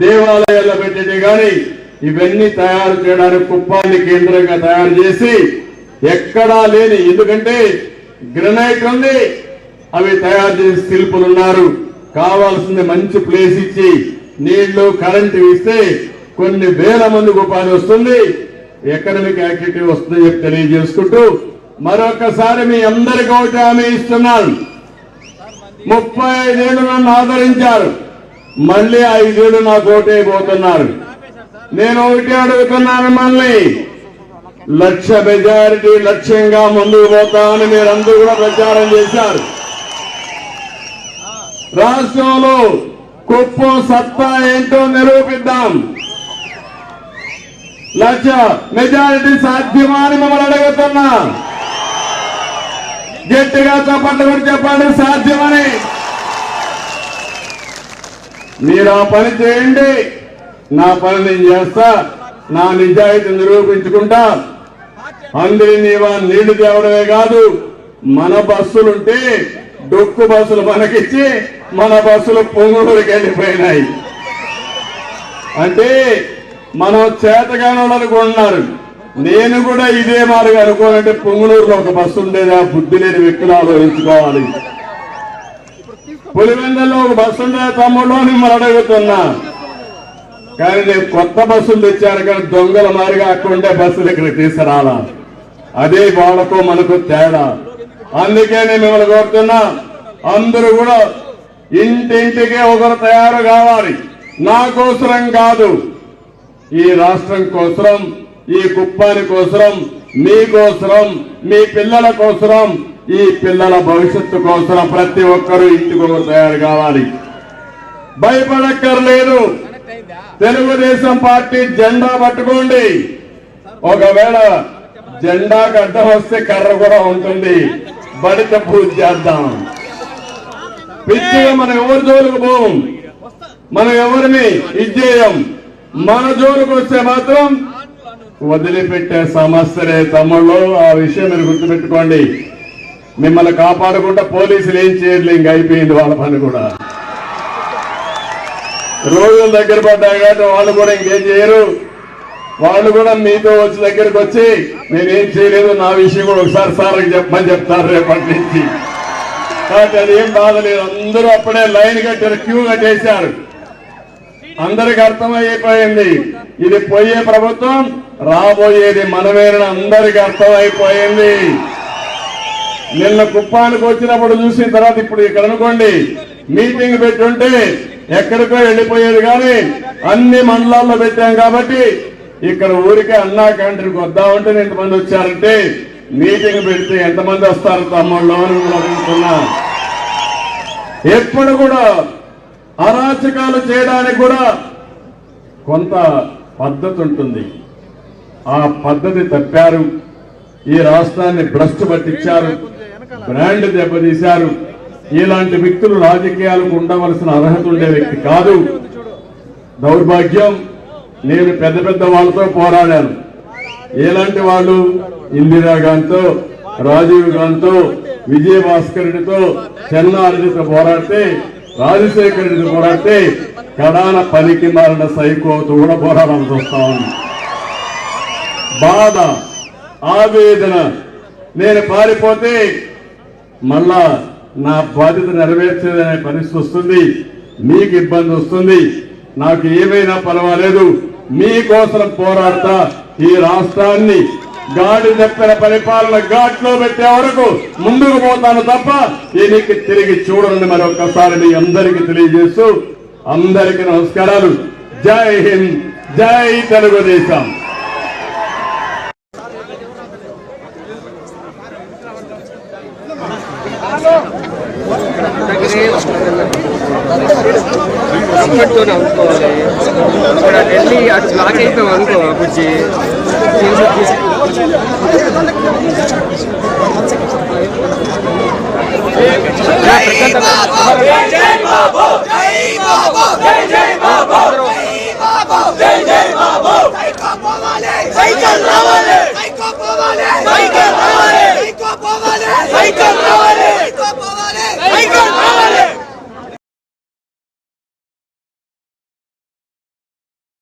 దేవాలయాల్లో పెట్టేది కానీ ఇవన్నీ తయారు చేయడానికి కుప్పాన్ని కేంద్రంగా తయారు చేసి ఎక్కడా లేని ఎందుకంటే గ్రనైట్ ఉంది అవి తయారు చేసి శిల్పులు ఉన్నారు. కావాల్సింది మంచి ప్లేస్ ఇచ్చి నీళ్ళు కరెంటు ఇస్తే కొన్ని వేల మందికి ఉపాధి వస్తుంది. ఎకనమిక్ యాక్టివిటీ వస్తుందని చెప్పి తెలియజేసుకుంటూ మరొకసారి మీ అందరికీ ఒకటి హామీ ఇస్తున్నాను. ముప్పై ఐదేళ్ళు నన్ను ఆదరించారు. మళ్ళీ ఐదేళ్ళు నాకు ఓటైపోతున్నారు నేను ఒకటి అడుగుతున్నాను మళ్ళీ. లక్ష మెజారిటీ లక్ష్యంగా ముందుకు పోతామని మీరందరూ కూడా ప్రచారం చేశారు. రాష్ట్రంలో కుప్పం సత్తా ఏంటో నిరూపిద్దాం. లక్ష మెజారిటీ సాధ్యమా అని మిమ్మల్ని అడుగుతున్నా. గట్టిగా చెప్పండి కూడా చెప్పండి సాధ్యమని. మీరు ఆ పని చేయండి. నా పని నేను చేస్తా. నా నిజాయితీ నిరూపించుకుంటా. అందరినీ నీవా నీళ్ళు తేవడమే కాదు. మన బస్సులుంటే డొక్కు బస్సులు మనకిచ్చి మన బస్సులు పొంగులకి వెళ్ళిపోయినాయి. అంటే మనం చేతగాని నేను కూడా ఇదే మార్గం అనుకోనంటే పొంగులూరులో ఒక బస్సు ఉండేది. ఆ బుద్ధి లేని వ్యక్తులు ఆలోచించుకోవాలి. పులివెందల్లో ఒక బస్సు ఉండే తమ్ముడు మిమ్మల్ని అడుగుతున్నా కానీ నేను కొత్త బస్సులు తెచ్చాను కానీ దొంగల మారిగా అక్కడ ఉండే బస్సులు ఇక్కడ తీసుకురాలా. అదే వాళ్ళకు మనకు తేడా. అందుకే నేను మిమ్మల్ని కోరుతున్నా అందరూ కూడా ఇంటింటికే ఒకరు తయారు కావాలి. నా కోసరం కాదు ఈ రాష్ట్రం కోసరం ఈ కుప్పాని కోసరం మీకోసరం మీ పిల్లల కోసరం ఈ పిల్లల భవిష్యత్తు కోసరం ప్రతి ఒక్కరూ ఇంటికి ఒకరు తయారు కావాలి. భయపడక్కర్లేదు. తెలుగుదేశం పార్టీ జెండా పట్టుకోండి. ఒకవేళ జెండాకు అడ్డం వస్తే కర్ర కూడా ఉంటుంది. బడిత పూజ చేద్దాం. పిచ్చిగా మనం ఎవరి జోలికి పోం? మనం ఎవరిని? ఇచ్చేయం మన జోలికి వస్తే మాత్రం వదిలిపెట్టే సమస్యలే తమ్ముళ్ళు ఆ విషయం మీరు గుర్తుపెట్టుకోండి. మిమ్మల్ని కాపాడకుండా పోలీసులు ఏం చేయలేదు ఇంక అయిపోయింది వాళ్ళ పని కూడా. రోజులు దగ్గర పడ్డాయి కాబట్టి వాళ్ళు కూడా ఇంకేం చేయరు. వాళ్ళు కూడా మీతో వచ్చి దగ్గరికి వచ్చి నేనేం చేయలేదు నా విషయం కూడా ఒకసారి సార్ చెప్పమని చెప్తారు రేపటి నుంచి. కాబట్టి అది ఏం బాధ లేదు అందరూ అప్పుడే లైన్ కట్టారు క్యూ కట్టేశారు. అందరికి అర్థమైపోయింది ఇది పోయే ప్రభుత్వం రాబోయేది మనమేనని అందరికి అర్థమైపోయింది. నిన్న కుప్పానికి వచ్చినప్పుడు చూసిన తర్వాత ఇప్పుడు ఇక్కడ అనుకోండి మీటింగ్ పెట్టుంటే ఎక్కడికో వెళ్ళిపోయేది కానీ అన్ని మండలాల్లో పెట్టాం కాబట్టి ఇక్కడ ఊరికే అన్నా క్యాంటీన్కి వద్దామంటే ఎంతమంది వచ్చారంటే మీటింగ్ పెడితే ఎంతమంది వస్తారు తమ్ముళ్ళు అని మిమ్మల్ని ఎప్పుడు కూడా అరాచకాలు చేయడానికి కూడా కొంత పద్ధతి ఉంటుంది. ఆ పద్ధతి తప్పారు. ఈ రాష్ట్రాన్ని భ్రష్టు పట్టించారు. బ్రాండ్ దెబ్బతీశారు. ఇలాంటి వ్యక్తులు రాజకీయాలకు ఉండవలసిన అర్హత ఉండే వ్యక్తి కాదు. దౌర్భాగ్యం. నేను పెద్ద పెద్ద వాళ్ళతో పోరాడాను. ఎలాంటి వాళ్ళు ఇందిరాగాంధీతో రాజీవ్ గాంధీతో విజయభాస్కర్ రెడ్డితో చెన్నారెడ్డితో పోరాడితే రాజశేఖర్ రెడ్డితో పోరాడితే కడాన పనికి మారిన సైకోతో కూడా పోరాడాల్సి వస్తా ఉంది బాధ ఆవేదన నేను పారిపోతే మళ్ళా నా బాధ్యత నెరవేర్చేదనే పరిస్థితి వస్తుంది. మీకు ఇబ్బంది వస్తుంది. నాకు ఏమైనా పర్వాలేదు. మీకోసం పోరాడతా ఈ రాష్ట్రాన్ని. గాడి చెప్పిన పరిపాలన ఘాట్లో పెట్టే వరకు ముందుకు పోతాను తప్ప దీనికి తిరిగి చూడండి మరొకసారి మీ అందరికీ తెలియజేస్తూ అందరికీ నమస్కారాలు. జై హింద్ జై తెలుగుదేశం. కంఫర్ట్తోనే అనుకోవాలి ఇక్కడ ఢిల్లీ అటు బ్లాక్ అయిపోయాం అనుకో బుజ్జి జై